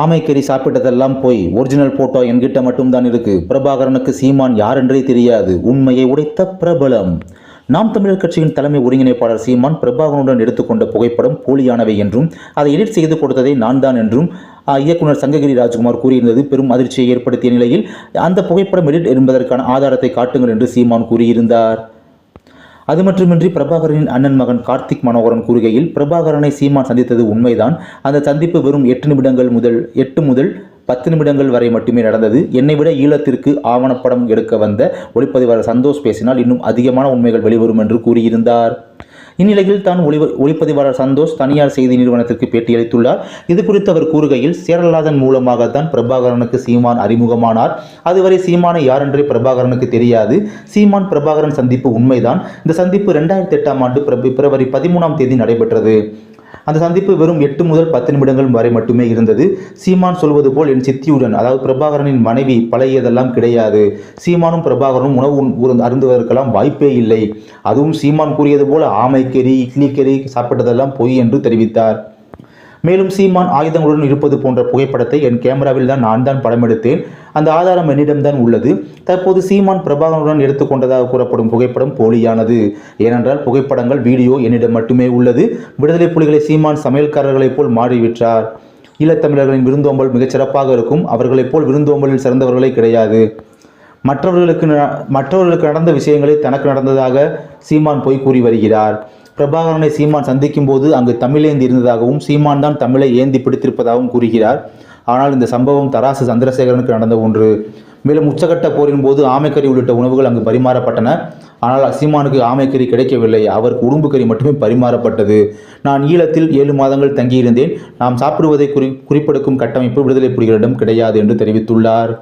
ஆமைக்கறி சாப்பிட்டதெல்லாம் போய் original photo என்கிட்ட மட்டும்தான் இருக்கு. பிரபாகரனுக்கு சீமான் யாரென்றே தெரியாது. உண்மையை உடைத்த பிரபலம். நாம் தமிழர் கட்சியின் தலைமை ஒருங்கிணைப்பாளர் சீமான் பிரபாகரனுடன் எடுத்துக்கொண்ட புகைப்படம் போலியானவை என்றும் அதை எடிட் செய்து கொடுத்ததை நான் தான் என்றும் இயக்குனர் சங்ககிரி ராஜ்குமார் கூறியிருந்தது. பெரும் அதிர்ச்சியை ஏற்படுத்திய நிலையில் அந்த புகைப்படம் எடிட் என்பதற்கான ஆதாரத்தை காட்டுங்கள் என்று சீமான் கூறியிருந்தார். அது மட்டுமின்றி பிரபாகரனின் அண்ணன் மகன் கார்த்திக் மனோகரன் கூறுகையில் பிரபாகரனை சீமான் சந்தித்தது உண்மைதான். அந்த சந்திப்பு வெறும் எட்டு நிமிடங்கள் முதல் எட்டு முதல் பத்து நிமிடங்கள் வரை மட்டுமே நடந்தது. என்னை விட ஈழத்திற்கு ஆவணப்படம் எடுக்க வந்த ஒளிப்பதிவாளர் சந்தோஷ் பேசினால் இன்னும் அதிகமான உண்மைகள் வெளிவரும் என்று கூறியிருந்தார். இந்நிலையில் தான் ஒளி ஒளிப்பதிவாளர் சந்தோஷ் தனியார் செய்தி நிறுவனத்திற்கு பேட்டியளித்துள்ளார் இது குறித்து அவர் கூறுகையில் சேரலாதன் மூலமாக தான் பிரபாகரனுக்கு சீமான் அறிமுகமானார். அதுவரை சீமானை யாரென்றே பிரபாகரனுக்கு தெரியாது. சீமான் பிரபாகரன் சந்திப்பு உண்மைதான். இந்த சந்திப்பு ரெண்டாயிரத்தி எட்டாம் ஆண்டு பிப்ரவரி பதிமூணாம் தேதி நடைபெற்றது. அந்த சந்திப்பு வெறும் எட்டு முதல் பத்து நிமிடங்கள் வரை மட்டுமே இருந்தது. சீமான் சொல்வது போல் என் சித்தியுடன் அதாவது பிரபாகரனின் மனைவி பழையதெல்லாம் கிடையாது. சீமானும் பிரபாகரனும் உணவு உரு- அருந்துவதற்கெல்லாம் வாய்ப்பே இல்லை. அதுவும் சீமான் கூறியது போல ஆமைக்கறி இட்லிக்கறி சாப்பிட்டதெல்லாம் பொய் என்று தெரிவித்தார். மேலும் சீமான் ஆயுதங்களுடன் இருப்பது போன்ற புகைப்படத்தை என் கேமராவில் தான் நான் தான் படம் எடுத்தேன். அந்த ஆதாரம் என்னிடம்தான் உள்ளது. தற்போது சீமான் பிரபாகரனுடன் எடுத்துக்கொண்டதாக கூறப்படும் புகைப்படம் போலியானது. ஏனென்றால் புகைப்படங்கள் வீடியோ என்னிடம் மட்டுமே உள்ளது. விடுதலை புலிகளை சீமான் சமையல்காரர்களைப் போல் மாறிவிட்டார். ஈழத்தமிழர்களின் விருந்தோம்பல் மிகச் சிறப்பாக இருக்கும். அவர்களைப் போல் விருந்தோம்பலில் சிறந்தவர்களே கிடையாது. மற்றவர்களுக்கு ந- மற்றவர்களுக்கு நடந்த விஷயங்களை தனக்கு நடந்ததாக சீமான் போய் கூறி வருகிறார். பிரபாகரனை சீமான் சந்திக்கும் போது அங்கு தமிழேந்தி இருந்ததாகவும் சீமான் தான் தமிழை ஏந்தி பிடித்திருப்பதாகவும் கூறுகிறார். ஆனால் இந்த சம்பவம் தராசு சந்திரசேகரனுக்கு நடந்த ஒன்று. மேலும் உச்சகட்ட போரின் போது ஆமைக்கறி உள்ளிட்ட உணவுகள் அங்கு பரிமாறப்பட்டன. ஆனால் சீமானுக்கு ஆமைக்கறி கிடைக்கவில்லை. அவருக்கு உடும்பு கறி மட்டுமே பரிமாறப்பட்டது. நான் ஈழத்தில் ஏழு மாதங்கள் தங்கியிருந்தேன். நாம் சாப்பிடுவதை குறி குறிப்பெடுக்கும் கட்டமைப்பு விடுதலை புலிகளிடம் கிடையாது என்று தெரிவித்துள்ளார்.